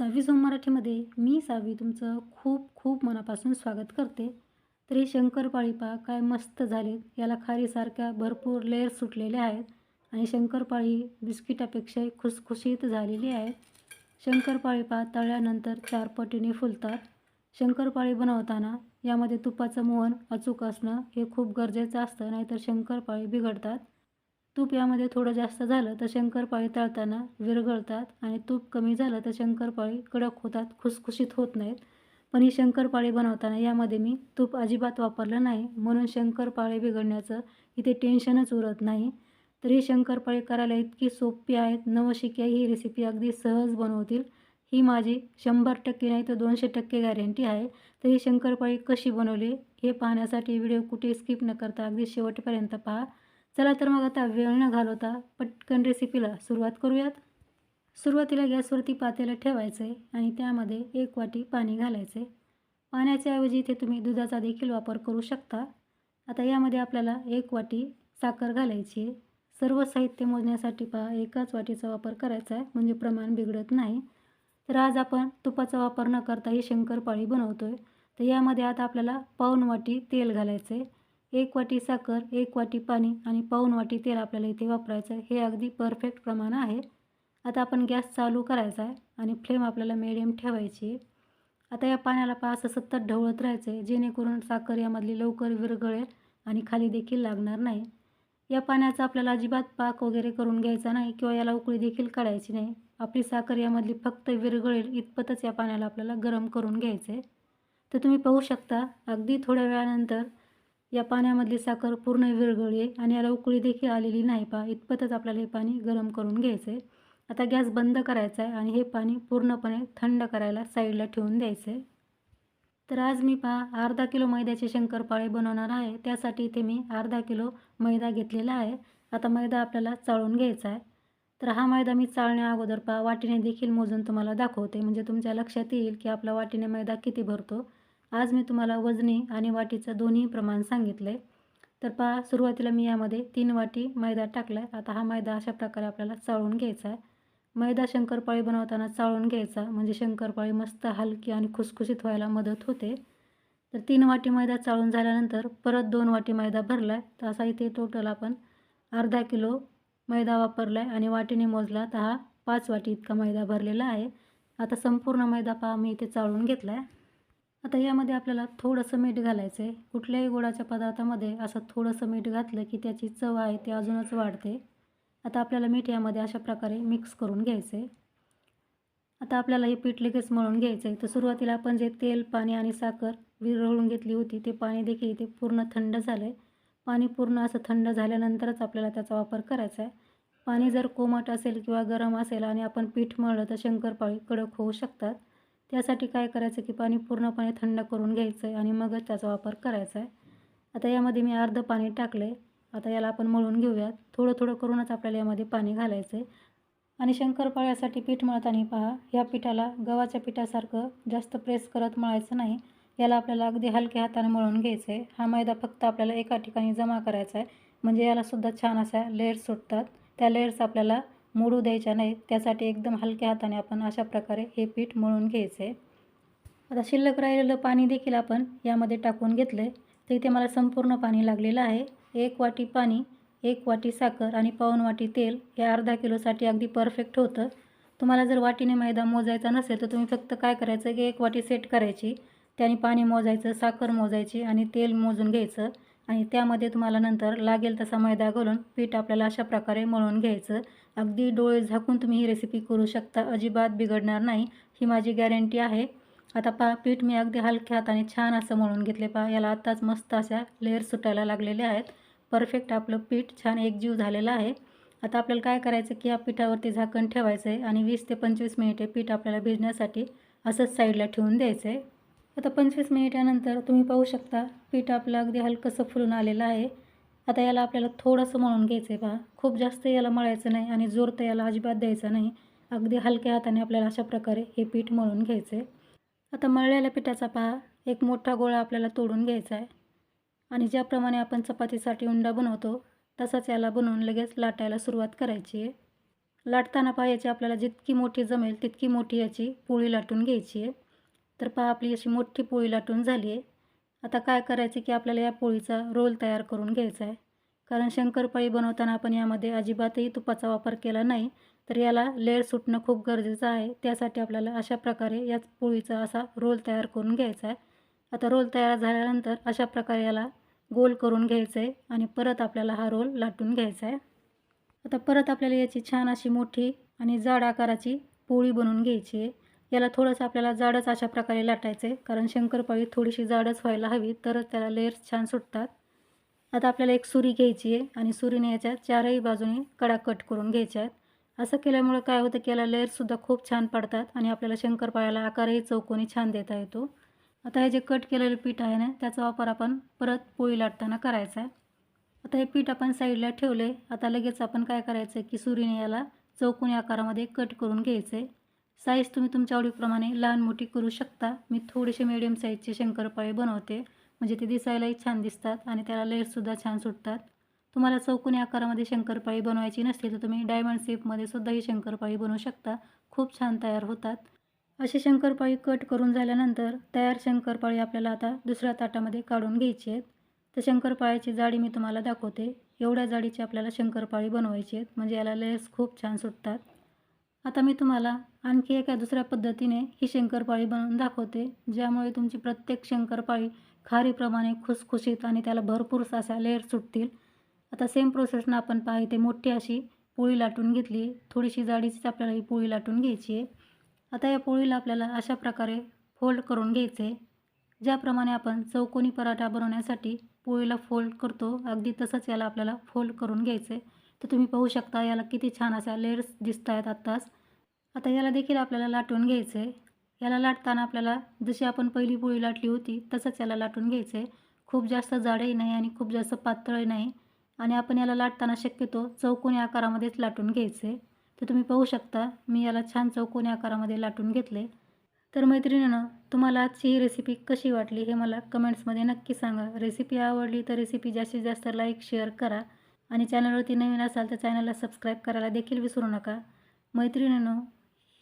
सहावी ओम मराठीमध्ये मी सावी तुमचं खूप खूप मनापासून स्वागत करते. तर ही शंकरपाळी पा काय मस्त झालेत याला खारीसारख्या भरपूर लेअर सुटलेले आहेत आणि शंकरपाळी बिस्किटापेक्षाही खुसखुशीत झालेली आहे. शंकरपाळी पा तळल्यानंतर चार पटीने फुलतात. शंकरपाळी बनवताना यामध्ये तुपाचं मोहन अचूक असणं हे खूप गरजेचं असतं नाहीतर शंकरपाळी बिघडतात. तूप यामध्ये थोडं जास्त झालं तर शंकरपाळी तळताना विरघळतात आणि तूप कमी झालं तर शंकरपाळी कडक होतात खुसखुशीत होत नाहीत. पण ही शंकरपाळी बनवताना यामध्ये मी तूप अजिबात वापरलं नाही. म्हणून शंकरपाळी बिघडण्याचं इथे टेन्शनच उरत नाही. तर ही शंकरपाळी करायला इतकी सोपी आहेत नवशिक्या ही रेसिपी अगदी सहज बनवतील. ही माझी शंभर टक्के नाही तर दोनशे टक्के गॅरंटी आहे. तर ही शंकरपाळी कशी बनवली हे पाहण्यासाठी व्हिडिओ कुठे स्किप न करता अगदी शेवटपर्यंत पहा. चला तर मग आता वेळ न घालवता पटकन रेसिपीला सुरुवात करूयात. सुरुवातीला गॅसवरती पातेलं ठेवायचं आहे आणि त्यामध्ये एक वाटी पाणी घालायचे पाण्याच्या ऐवजी इथे तुम्ही दुधाचा देखील वापर करू शकता. आता यामध्ये आपल्याला एक वाटी साखर घालायची आहे. सर्व साहित्य मोजण्यासाठी पहा एकाच वाटीचा वापर करायचा आहे म्हणजे प्रमाण बिघडत नाही. तर आज आपण तुपाचा वापर न करता ही शंकरपाळी बनवतो आहे तर यामध्ये आता आपल्याला पाऊन वाटी तेल घालायचं आहे एक वाटी साखर एक वाटी पाणी आणि पाऊन वाटी तेल आपल्याला इथे वापरायचं आहे. हे अगदी परफेक्ट प्रमाण आहे. आता आपण गॅस चालू करायचा आहे आणि फ्लेम आपल्याला मिडियम ठेवायची आहे. आता या पाण्याला पा असं सतत ढवळत राहायचं आहे जेणेकरून साखर यामधली लवकर विरघळेल आणि खाली देखील लागणार नाही. या पाण्याचा आपल्याला अजिबात पाक वगैरे करून घ्यायचा नाही किंवा याला उकळी देखील काढायची नाही. आपली साखर यामधली फक्त विरघळेल इतपतच या पाण्याला आपल्याला गरम करून घ्यायचं आहे तर तुम्ही पाहू शकता अगदी थोड्या वेळानंतर या पाण्यामधली साखर पूर्ण विरघळली आणि याला उकळी देखील आलेली नाही पहा. इतपतच आपल्याला हे पाणी गरम करून घ्यायचं आहे आता गॅस बंद करायचा आहे आणि हे पाणी पूर्णपणे थंड करायला साईडला ठेवून द्यायचं आहे तर आज मी पहा अर्धा किलो मैद्याचे शंकरपाळे बनवणार आहे. त्यासाठी इथे मी अर्धा किलो मैदा घेतलेला आहे. आता मैदा आपल्याला चाळून घ्यायचा आहे. तर हा मैदा मी चाळण्या अगोदर पहा वाटीने देखील मोजून तुम्हाला दाखवते. म्हणजे तुमच्या लक्षात येईल की आपला वाटीने मैदा किती भरतो. आज मी तुम्हाला वजनी आणि वाटीचं दोन्ही प्रमाण सांगितलं आहे तर पहा सुरुवातीला मी यामध्ये तीन वाटी मैदा टाकला आहे आता हा मैदा अशा प्रकारे आपल्याला चाळून घ्यायचा आहे. मैदा शंकरपाळी बनवताना चाळून घ्यायचा म्हणजे शंकरपाळी मस्त हलकी आणि खुसखुशीत व्हायला मदत होते. तर तीन वाटी मैदा चाळून झाल्यानंतर परत दोन वाटी मैदा भरला आहे तर असा इथे टोटल आपण अर्धा किलो मैदा वापरला आहे आणि वाटीने मोजला तर हा पाच वाटी इतका मैदा भरलेला आहे. आता संपूर्ण मैदा पहा मी इथे चाळून घेतला आहे आता यामध्ये आपल्याला थोडंसं मीठ घालायचं आहे कुठल्याही गोडाच्या पदार्थामध्ये असं थोडंसं मीठ घातलं की त्याची चव आहे ती अजूनच वाढते. आता आपल्याला मीठ यामध्ये अशा प्रकारे मिक्स करून घ्यायचं आहे आता आपल्याला हे पीठ लगेच मळून घ्यायचं आहे तर सुरुवातीला आपण जे तेल पाणी आणि साखर विरघळून घेतली होती ते पाणी देखील इथे पूर्ण थंड झालं आहे पाणी पूर्ण असं थंड झाल्यानंतरच आपल्याला त्याचा वापर करायचा आहे पाणी जर कोमट असेल किंवा गरम असेल आणि आपण पीठ मळलं तर शंकरपाळी कडक होऊ शकतात. त्यासाठी काय करायचं की पाणी पूर्णपणे थंड करून घ्यायचं आहे आणि मगच त्याचा वापर करायचा आहे आता यामध्ये मी अर्धं पाणी टाकलं आहे आता याला आपण मळून घेऊयात. थोडं थोडं करूनच आपल्याला यामध्ये पाणी घालायचं आहे आणि शंकरपाळ्यासाठी पीठ मळताना पहा या पिठाला गव्हाच्या पिठासारखं जास्त प्रेस करत मळायचं नाही. याला आपल्याला अगदी हलक्या हाताने मळून घ्यायचं आहे हा मैदा फक्त आपल्याला एका ठिकाणी जमा करायचा आहे म्हणजे यालासुद्धा छान अशा लेअर्स सुटतात. त्या लेअर्स आपल्याला मोडू द्यायच्या नाहीत. त्यासाठी एकदम हलक्या हाताने आपण अशा प्रकारे हे पीठ मळून घ्यायचं. आहे आता शिल्लक राहिलेलं पाणी देखील आपण यामध्ये टाकून घेतलं आहे तर इथे मला संपूर्ण पाणी लागलेलं आहे. एक वाटी पाणी एक वाटी साखर आणि पाऊन वाटी तेल हे अर्धा किलोसाठी अगदी परफेक्ट होतं. तुम्हाला जर वाटीने मैदा मोजायचा नसेल तर तुम्ही फक्त काय करायचं? की एक वाटी सेट करायची. त्याने पाणी मोजायचं साखर मोजायची आणि तेल मोजून घ्यायचं. आणि त्यामध्ये तुम्हाला नंतर लागेल तसा मैदा घालून पीठ आपल्याला अशा प्रकारे मळून घ्यायचं. अगदी डोळे झाकून तुम्ही ही रेसिपी करू शकता. अजिबात बिघडणार नाही. ही माझी गॅरंटी आहे. आता पहा पीठ मी अगदी हलक्या हाताने छान असं मळून घेतले. पहा याला आत्ताच मस्त अशा लेअर सुटायला लागलेल्या आहेत. परफेक्ट आपलं पीठ छान एकजीव झालेलं आहे. आता आपल्याला काय करायचं की या पिठावरती झाकण ठेवायचं आहे आणि वीस ते पंचवीस मिनिटे पीठ आपल्याला भिजण्यासाठी असंच साईडला ठेवून द्यायचं आहे आता पंचवीस मिनिटानंतर तुम्ही पाहू शकता पीठ आपलं अगदी हलकंसं फुलून आलेलं आहे. आता याला आपल्याला थोडंसं मळून घ्यायचं आहे पहा खूप जास्त याला मळायचं नाही आणि जोर तर याला अजिबात द्यायचा नाही. अगदी हलक्या हाताने आपल्याला अशा प्रकारे हे पीठ मळून घ्यायचं आहे आता मळलेल्या पिठाचा पहा एक मोठा गोळा आपल्याला तोडून घ्यायचा आहे आणि ज्याप्रमाणे आपण चपातीसाठी उंडा बनवतो तसाच याला बनवून लगेच लाटायला सुरुवात करायची आहे लाटताना पहा याची आपल्याला जितकी मोठी जमेल तितकी मोठी याची पोळी लाटून घ्यायची आहे तर पहा आपली अशी मोठी पोळी लाटून झाली आहे आता काय करायचं की आपल्याला या पोळीचा रोल तयार करून घ्यायचा आहे. कारण शंकरपाळी बनवताना आपण यामध्ये अजिबातही तुपाचा वापर केला नाही तर याला लेअर सुटणं खूप गरजेचं आहे. त्यासाठी आपल्याला अशा प्रकारे याच पोळीचा असा रोल तयार करून घ्यायचा आहे. आता रोल तयार झाल्यानंतर अशा प्रकारे याला गोल करून घ्यायचं आहे आणि परत आपल्याला हा रोल लाटून घ्यायचा आहे. आता परत आपल्याला याची छान अशी मोठी आणि जाड आकाराची पोळी बनवून घ्यायची आहे. याला थोडंसं आपल्याला जाडच अशा प्रकारे लाटायचं आहे कारण शंकरपाळी थोडीशी जाडच व्हायला हवी तरच त्याला लेअर्स छान सुटतात. आता आपल्याला एक सुरी घ्यायची आहे आणि सुरीने याच्या चारही बाजूने कडा कट करून घ्यायच्या आहेत. असं केल्यामुळे काय होतं की याला लेअर्ससुद्धा खूप छान पडतात आणि आपल्याला शंकरपाळ्याला आकारही चौकोनी छान देता येतो. आता हे जे कट केलेलं पीठ आहे ना त्याचा वापर आपण परत पोळी लाटताना करायचा आहे. आता हे पीठ आपण साईडला ठेवले आता लगेच आपण काय करायचं आहे की सुरीने याला चौकोनी आकारामध्ये कट करून घ्यायचं आहे साईज तुम्ही तुमच्या आवडीप्रमाणे लहान मोठी करू शकता. मी थोडेसे मिडियम साईजचे शंकरपाळे बनवते. म्हणजे ते दिसायलाही छान दिसतात आणि त्याला लेअरसुद्धा छान सुटतात. तुम्हाला चौकोनी आकारामध्ये शंकरपाळी बनवायची नसली तर तुम्ही डायमंड शेपमध्ये सुद्धा ही शंकरपाळी बनवू शकता. खूप छान तयार होतात. अशी शंकरपाळी कट करून झाल्यानंतर तयार शंकरपाळी आपल्याला आता दुसऱ्या ताटामध्ये काढून घ्यायची आहेत. तर शंकरपाळ्याची जाडी मी तुम्हाला दाखवते. एवढ्या जाडीची आपल्याला शंकरपाळी बनवायची आहेत. म्हणजे याला लेअर्स खूप छान सुटतात. आता मी तुम्हाला आणखी एका दुसऱ्या पद्धतीने ही शंकरपाळी बनवून दाखवते ज्यामुळे तुमची प्रत्येक शंकरपाळी खारीप्रमाणे खुसखुशीत आणि त्याला भरपूर अशा लेअर सुटतील. आता सेम प्रोसेसनं आपण पाहिजे मोठी अशी पोळी लाटून घेतली थोडीशी जाडीचीच आपल्याला ही पोळी लाटून घ्यायची आहे. आता या पोळीला आपल्याला अशा प्रकारे फोल्ड करून घ्यायचे आहे ज्याप्रमाणे आपण चौकोनी पराठा बनवण्यासाठी पोळीला फोल्ड करतो. अगदी तसंच याला आपल्याला फोल्ड करून घ्यायचं आहे. तर तुम्ही पाहू शकता याला किती छान असा लेअर्स दिसत आहेत आत्ताच. आता याला देखील आपल्याला लाटून घ्यायचं आहे याला लाटताना आपल्याला जशी आपण पहिली पोळी लाटली होती तसंच याला लाटून घ्यायचं आहे खूप जास्त जाडही नाही आणि खूप जास्त पातळही नाही. आणि आपण याला लाटताना शक्यतो चौकोनी आकारामध्येच लाटून घ्यायचं आहे तर तुम्ही पाहू शकता मी याला छान चौकोनी आकारामध्ये लाटून घेतले तर मैत्रिणीनं तुम्हाला आजची ही रेसिपी कशी वाटली हे मला कमेंट्समध्ये नक्की सांगा. रेसिपी आवडली तर रेसिपी जास्तीत जास्त लाईक शेअर करा. आणि चॅनलवरती नवीन असाल तर चॅनलला सबस्क्राईब करायला देखील विसरू नका. मैत्रिणींनो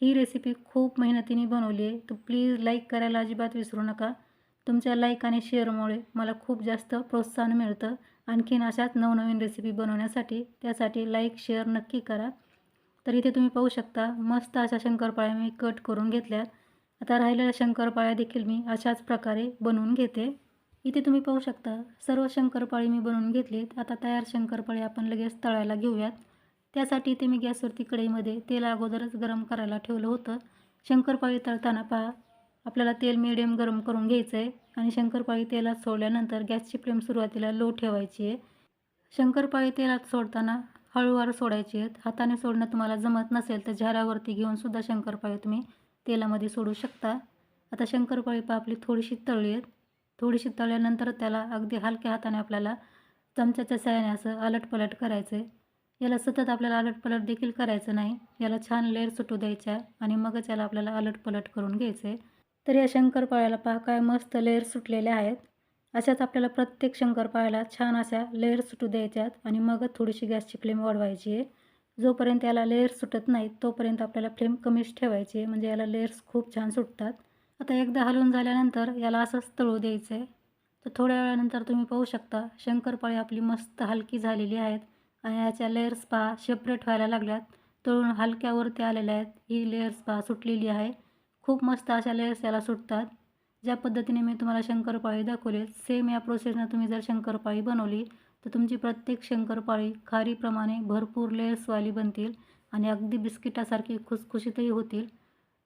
ही रेसिपी खूप मेहनतीने बनवली आहे. तर प्लीज लाईक करायला अजिबात विसरू नका. तुमच्या लाईक आणि शेअरमुळे मला खूप जास्त प्रोत्साहन मिळतं. आणखीन अशाच नवनवीन रेसिपी बनवण्यासाठी त्यासाठी लाईक शेअर नक्की करा. तर इथे तुम्ही पाहू शकता मस्त अशा शंकरपाळ्या मी कट करून घेतल्यात आता राहिलेल्या शंकरपाळ्या देखील मी अशाच प्रकारे बनवून घेते. इथे तुम्ही पाहू शकता सर्व शंकरपाळी मी बनवून घेतलीत. आता तयार शंकरपाळी आपण लगेच तळायला घेऊयात. त्यासाठी इथे मी गॅसवरती कढईमध्ये तेल अगोदरच गरम करायला ठेवलं होतं. शंकरपाळी तळताना पहा आपल्याला तेल मिडियम गरम करून घ्यायचं आहे आणि शंकरपाळी तेलात सोडल्यानंतर गॅसची फ्लेम सुरुवातीला लो ठेवायची आहे. शंकरपाळी तेलात सोडताना हळूवार सोडायची आहेत. हाताने सोडणं तुम्हाला जमत नसेल तर झाऱ्यावरती घेऊन सुद्धा शंकरपाळी तुम्ही तेलामध्ये सोडू शकता. आता शंकरपाळी पा आपली थोडीशी तळली आहेत. थोडीशी तळल्यानंतर त्याला अगदी हलक्या हाताने आपल्याला चमच्याच्या सहाय्याने असं अलटपलट करायचं आहे याला सतत आपल्याला अलटपलट देखील करायचं नाही. याला छान लेअर सुटू द्यायच्या आणि मगच याला आपल्याला अलटपलट करून घ्यायचं आहे तर या शंकरपाळ्याला पहा काय मस्त लेअर सुटलेल्या आहेत. अशाच आपल्याला प्रत्येक शंकरपाळ्याला छान अशा लेअर सुटू द्यायच्यात आणि मगच थोडीशी गॅसची फ्लेम वाढवायची आहे. जोपर्यंत याला लेअर सुटत नाहीत तोपर्यंत आपल्याला फ्लेम कमीच ठेवायची आहे. म्हणजे याला लेअर्स खूप छान सुटतात. आता एकदा हलवून झाल्यानंतर याला असंच तळू द्यायचं आहे तर थोड्या वेळानंतर तुम्ही पाहू शकता शंकरपाळी आपली मस्त हलकी झालेली आहेत आणि याच्या लेअर्स पहा सेपरेट व्हायला लागल्यात. तळून हलक्यावरती आलेल्या आहेत. ही लेअर्स पहा सुटलेली आहे. खूप मस्त अशा लेअर्स याला सुटतात. ज्या पद्धतीने मी तुम्हाला शंकरपाळी दाखवली सेम या प्रोसेसनं तुम्ही जर शंकरपाळी बनवली तर तुमची प्रत्येक शंकरपाळी खारीप्रमाणे भरपूर लेअर्सवाली बनतील आणि अगदी बिस्किटासारखी खुसखुशीतही होतील.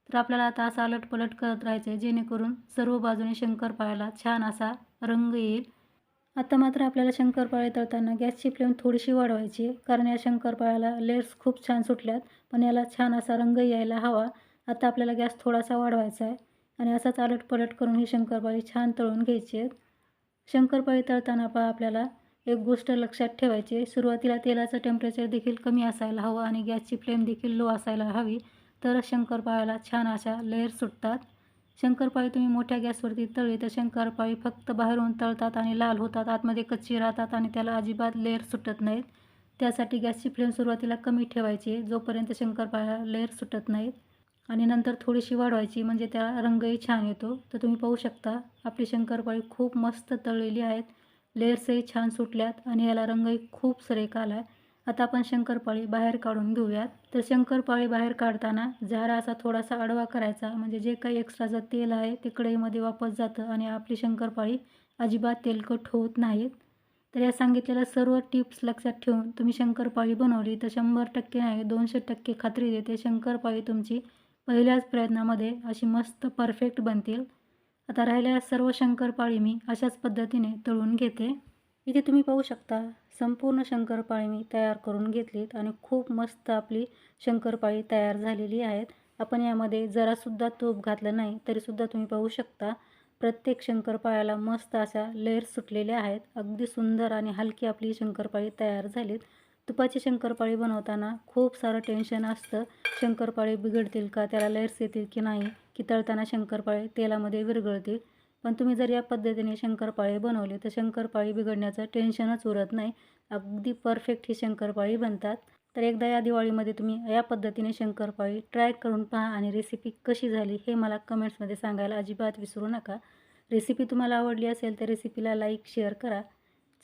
तर आपल्याला आता असा अलटपलट करत राहायचं आहे जेणेकरून सर्व बाजूने शंकरपाळ्याला छान असा रंग येईल. आता मात्र आपल्याला शंकरपाळे तळताना गॅसची फ्लेम थोडीशी वाढवायची आहे कारण या शंकरपाळ्याला लेअर्स खूप छान सुटल्यात पण याला छान असा रंग यायला हवा. आता आपल्याला गॅस थोडासा वाढवायचा आहे आणि असाच अलटपलट करून ही शंकरपाळी छान तळून घ्यायची आहेत. शंकरपाळी तळताना पहा आपल्याला एक गोष्ट लक्षात ठेवायची आहे सुरुवातीला तेलाचं टेम्परेचर देखील कमी असायला हवं आणि गॅसची फ्लेम देखील लो असायला हवी. तर शंकरपाळ्याला छान अशा लेअर सुटतात. शंकरपाळी तुम्ही मोठ्या गॅसवरती तळली तर शंकरपाळी फक्त बाहेरून तळतात आणि लाल होतात आतमध्ये कच्ची राहतात आणि त्याला अजिबात लेअर सुटत नाहीत. त्यासाठी गॅसची फ्लेम सुरुवातीला कमी ठेवायची जोपर्यंत शंकरपाळ्याला लेअर सुटत नाहीत. आणि नंतर थोडीशी वाढवायची म्हणजे त्याला रंगही छान येतो. तर तुम्ही पाहू शकता आपली शंकरपाळी खूप मस्त तळलेली आहेत. लेअर्सही छान सुटल्यात आणि याला रंगही खूप सरेक आला आहे आता आपण शंकरपाळी बाहेर काढून घेऊयात. तर शंकरपाळी बाहेर काढताना झारा असा थोडासा आडवा करायचा. म्हणजे जे काही एक्स्ट्राचं तेल आहे ते कढईमध्ये वापस जातं आणि आपली शंकरपाळी अजिबात तेलकट होत नाहीत. तर या सांगितलेल्या सर्व टिप्स लक्षात ठेवून तुम्ही शंकरपाळी बनवली तर शंभर टक्के नाही दोनशे टक्के खात्री देते शंकरपाळी तुमची पहिल्याच प्रयत्नामध्ये अशी मस्त परफेक्ट बनतील. आता राहिलेल्या सर्व शंकरपाळी मी अशाच पद्धतीने तळून घेते. इथे तुम्ही पाहू शकता संपूर्ण शंकरपाळी मी तयार करून घेतलीत आणि खूप मस्त आपली शंकरपाळी तयार झालेली आहेत. आपण यामध्ये जरासुद्धा तूप घातलं नाही तरीसुद्धा तुम्ही पाहू शकता. प्रत्येक शंकरपाळ्याला मस्त अशा लेअर्स सुटलेल्या आहेत. अगदी सुंदर आणि हलकी आपली शंकरपाळी तयार झालीत. तुपाची शंकरपाळी बनवताना खूप सारं टेन्शन असतं. शंकरपाळी बिघडतील का त्याला लेअर्स येतील की नाही की तळताना शंकरपाळी तेलामध्ये विरघळतील. पण तुम्ही जर या पद्धतीने शंकरपाळी बनवली तर शंकरपाळी बिघडण्याचं टेन्शनच उरत नाही. अगदी परफेक्ट ही शंकरपाळी बनतात. तर एकदा या दिवाळीमध्ये तुम्ही या पद्धतीने शंकरपाळी ट्राय करून पहा आणि रेसिपी कशी झाली हे मला कमेंट्समध्ये सांगायला अजिबात विसरू नका. रेसिपी तुम्हाला आवडली असेल तर रेसिपीला लाईक शेअर करा.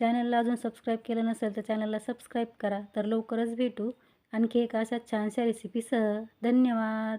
चॅनलला अजून सबस्क्राईब केलं नसेल तर चॅनलला सबस्क्राईब करा. तर लवकरच भेटू. आणखी एका अशा छानशा रेसिपीसह धन्यवाद!